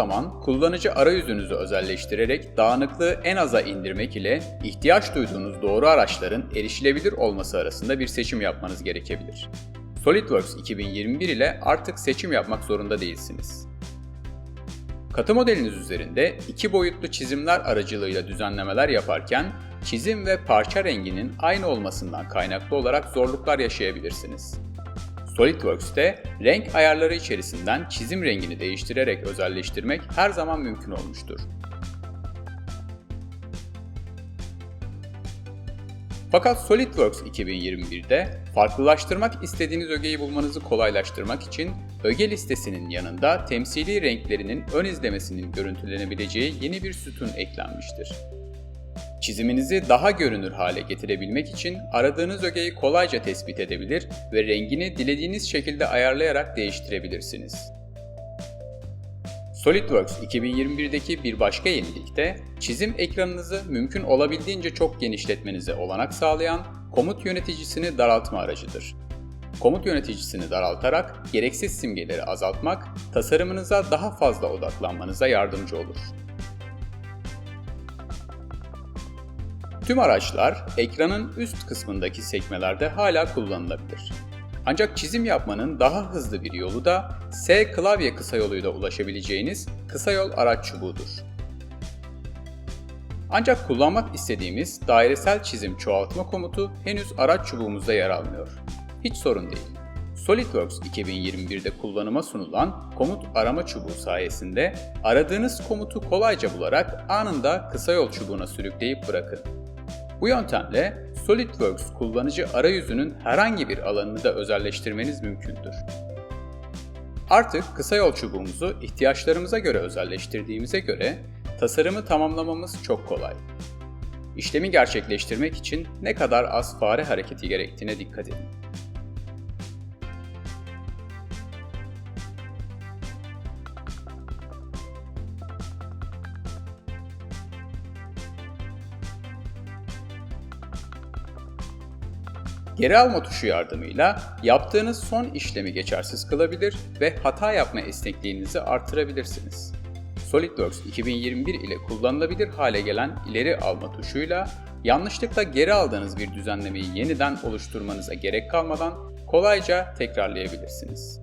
zaman kullanıcı arayüzünüzü özelleştirerek dağınıklığı en aza indirmek ile ihtiyaç duyduğunuz doğru araçların erişilebilir olması arasında bir seçim yapmanız gerekebilir. SolidWorks 2021 ile artık seçim yapmak zorunda değilsiniz. Katı modeliniz üzerinde iki boyutlu çizimler aracılığıyla düzenlemeler yaparken çizim ve parça renginin aynı olmasından kaynaklı olarak zorluklar yaşayabilirsiniz. SolidWorks'te renk ayarları içerisinden çizim rengini değiştirerek özelleştirmek her zaman mümkün olmuştur. Fakat SolidWorks 2021'de farklılaştırmak istediğiniz ögeyi bulmanızı kolaylaştırmak için öge listesinin yanında temsili renklerinin ön izlemesinin görüntülenebileceği yeni bir sütun eklenmiştir. Çiziminizi daha görünür hale getirebilmek için aradığınız ögeyi kolayca tespit edebilir ve rengini dilediğiniz şekilde ayarlayarak değiştirebilirsiniz. SolidWorks 2021'deki bir başka yenilik de çizim ekranınızı mümkün olabildiğince çok genişletmenize olanak sağlayan komut yöneticisini daraltma aracıdır. Komut yöneticisini daraltarak gereksiz simgeleri azaltmak, tasarımınıza daha fazla odaklanmanıza yardımcı olur. Tüm araçlar ekranın üst kısmındaki sekmelerde hala kullanılabilir. Ancak çizim yapmanın daha hızlı bir yolu da S klavye kısa yoluyla ulaşabileceğiniz kısa yol araç çubuğudur. Ancak kullanmak istediğimiz dairesel çizim çoğaltma komutu henüz araç çubuğumuzda yer almıyor. Hiç sorun değil. SolidWorks 2021'de kullanıma sunulan komut arama çubuğu sayesinde aradığınız komutu kolayca bularak anında kısa yol çubuğuna sürükleyip bırakın. Bu yöntemle SolidWorks kullanıcı arayüzünün herhangi bir alanını da özelleştirmeniz mümkündür. Artık kısa yol çubuğumuzu ihtiyaçlarımıza göre özelleştirdiğimize göre tasarımı tamamlamamız çok kolay. İşlemi gerçekleştirmek için ne kadar az fare hareketi gerektiğine dikkat edin. Geri alma tuşu yardımıyla yaptığınız son işlemi geçersiz kılabilir ve hata yapma esnekliğinizi artırabilirsiniz. SolidWorks 2021 ile kullanılabilir hale gelen ileri alma tuşuyla yanlışlıkla geri aldığınız bir düzenlemeyi yeniden oluşturmanıza gerek kalmadan kolayca tekrarlayabilirsiniz.